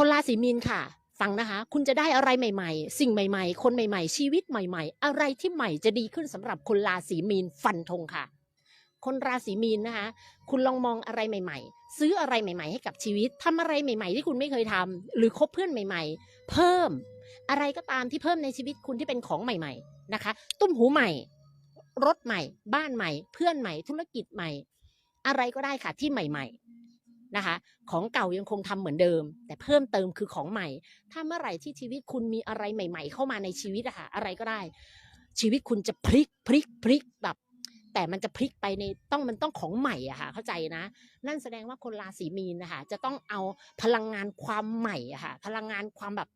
คนราศีมีนค่ะ ฟังนะคะ คุณจะได้อะไรใหม่ ๆ สิ่งใหม่ ๆ คนใหม่ ๆ ชีวิตใหม่ ๆ อะไรที่ใหม่จะดีขึ้นสำหรับคนราศีมีนฟันธงค่ะ คนราศีมีนนะคะ คุณลองมองอะไรใหม่ ๆ ซื้ออะไรใหม่ ๆ ให้กับชีวิตทำอะไรใหม่ ๆ ที่คุณไม่เคยทำหรือคบเพื่อนใหม่ ๆ เพิ่ม อะไรก็ตามที่เพิ่มในชีวิตคุณที่เป็นของใหม่ ๆ นะคะ ตุ้มหูใหม่ รถใหม่ บ้านใหม่ เพื่อนใหม่ ธุรกิจใหม่ อะไรก็ได้ค่ะที่ใหม่ ๆ นะคะของเก่ายังคงทำเหมือนเดิม แต่เพิ่มเติมคือของใหม่ ถ้าเมื่อไหร่ที่ชีวิตคุณมีอะไรใหม่ ๆ เข้ามาในชีวิตอะค่ะอะไรก็ได้ ชีวิตคุณจะพลิกพลิกพลิกแบบแต่มันจะพลิกไปในต้องมันต้องของใหม่อะค่ะเข้าใจนะ นั่นแสดงว่าคนราศีมีนนะคะจะต้องเอาพลังงานความใหม่อะค่ะพลังงานความแบบ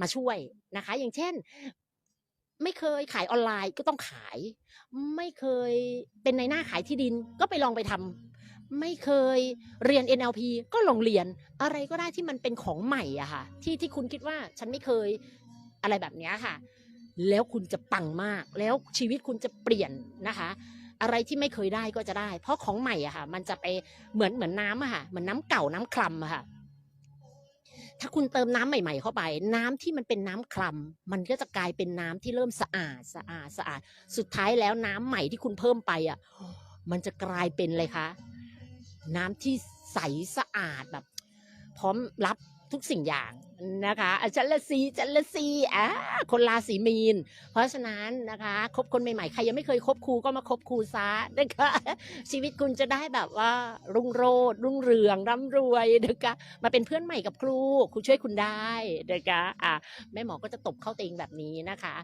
มาช่วยนะคะ อย่างเช่น ไม่เคยขายออนไลน์ก็ต้องขาย ไม่เคยเป็นในหน้าขายที่ดินก็ไปลองไปทำ ไม่เคยเรียน NLP ก็ลองเรียนอะไรก็ได้ที่มันเป็นของใหม่อะค่ะ ที่ที่คุณคิดว่าฉันไม่เคยอะไรแบบนี้ค่ะ แล้วคุณจะปังมาก แล้วชีวิตคุณจะเปลี่ยนนะคะ อะไรที่ไม่เคยได้ก็จะได้ เพราะของใหม่อะค่ะ มันจะไปเหมือนเหมือนน้ำอะค่ะเหมือนน้ำเก่าน้ำคลำอะค่ะ ถ้าคุณเติมน้ำใหม่ ๆ เข้าไป น้ำที่มันเป็นน้ำคลำมันก็จะกลายเป็นน้ำที่เริ่มสะอาดสะอาดสะอาด สุดท้ายแล้วน้ำใหม่ที่คุณเพิ่มไปอะมันจะกลายเป็นเลยคะ น้ำที่ใสสะอาดแบบ พร้อมรับทุกสิ่งอย่างนะคะจันละซีจันละซีอ่าคนราศีมีน เพราะฉะนั้นนะคะคบคนใหม่ๆ ใครยังไม่เคยคบครูก็มาคบครูซะนะคะ ชีวิตคุณจะได้แบบว่า รุ่งโรจน์รุ่งเรืองร่ำรวยนะคะมาเป็นเพื่อนใหม่กับครูครูช่วยคุณได้นะคะอะแม่หมอก็จะตบเข้าเตียงแบบนี้นะคะ